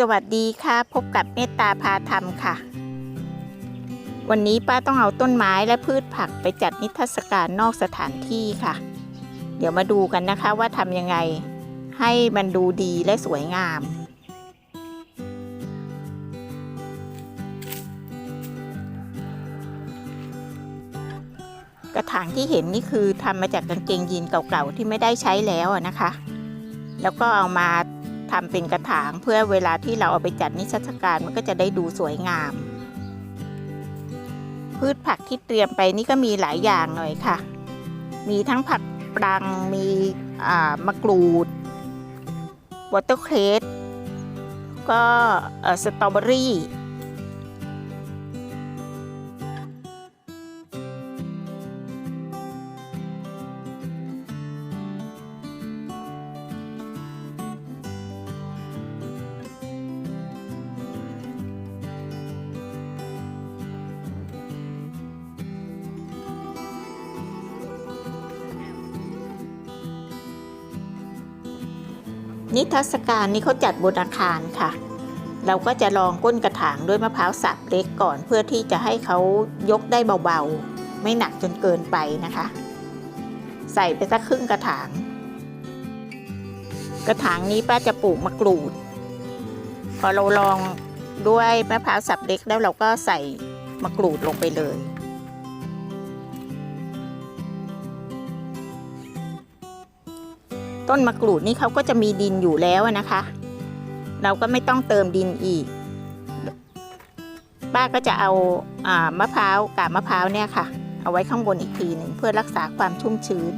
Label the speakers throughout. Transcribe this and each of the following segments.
Speaker 1: สวัสดีค่ะพบกับเมตตาพาธรรมค่ะ วันนี้ป้าต้องเอาต้นไม้และพืชผักไปจัดนิทรรศการนอกสถานที่ค่ะ เดี๋ยวมาดูกันนะคะว่าทำยังไง ให้มันดูดีและสวยงาม กระถางที่เห็นนี่คือทำมาจากกางเกงยีนเก่าๆที่ไม่ได้ใช้แล้วนะคะ แล้วก็เอามา ทำเป็นกระถาง เพื่อเวลาที่เราเอาไปจัดนิทรรศการมันก็จะได้ดูสวยงาม พืชผักที่เตรียมไปนี่ก็มีหลายอย่างหน่อยค่ะ มีทั้งผักปรังมีมะกรูดวอเตอร์เครสก็สตรอเบอรี่ นิทรรศการนี้เขาจัดบนอาคารค่ะ เราก็จะลองก้นกระถางด้วยมะพร้าวสับเล็กก่อน เพื่อที่จะให้เขายกได้เบาๆ ไม่หนักจนเกินไปนะคะ ใส่ไปสักครึ่งกระถาง กระถางนี้ป้าจะปลูกมะกรูด พอเราลองด้วยมะพร้าวสับเล็กแล้วเราก็ใส่มะกรูดลงไปเลย ต้นมะกรูดนี่เขาก็จะมีดินอยู่แล้วนะคะ เราก็ไม่ต้องเติมดินอีก ป้าก็จะเอาอามะพร้าวกาบมะพร้าวเนี่ยค่ะ เอาไว้ข้างบนอีกทีหนึ่งเพื่อรักษาความชุ่มชื้น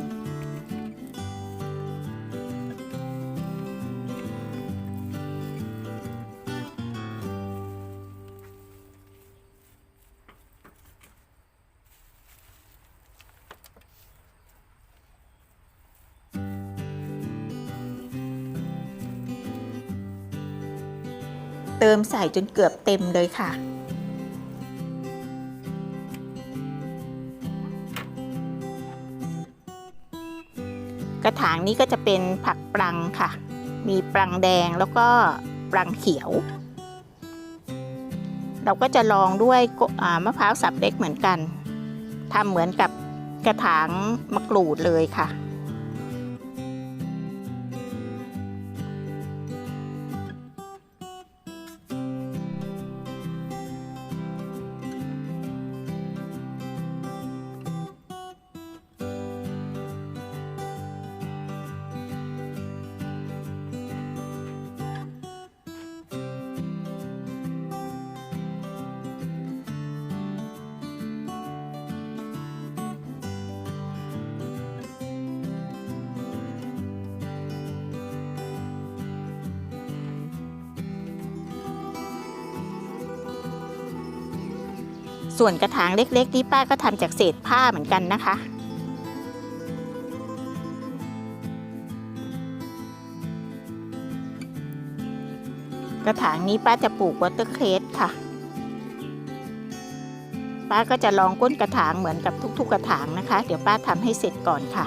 Speaker 1: ติมใส่จนเกือบเต็มเลยค่ะ กระถางนี้ก็จะเป็นผักปรังค่ะ มีปรังแดงแล้วก็ปรังเขียว เราก็จะลองด้วยมะพร้าวสับเล็กเหมือนกันทำเหมือนกับกระถางมะกรูดเลยค่ะ ส่วนกระถางเล็กๆนี่ป้าก็ทำจากเศษผ้าเหมือนกันนะคะ กระถางนี้ป้าจะปลูกวอเตอร์เครสค่ะ ป้าก็จะลองก้นกระถางเหมือนกับทุก ๆ กระถางนะคะ เดี๋ยวป้าทำให้เสร็จก่อนค่ะ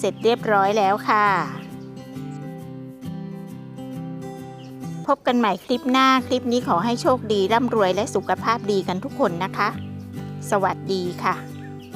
Speaker 1: เสร็จเรียบร้อยแล้วค่ะ พบกันใหม่คลิปหน้าคลิปนี้ขอให้โชคดีร่ำรวยและสุขภาพดีกันทุกคนนะคะ สวัสดีค่ะ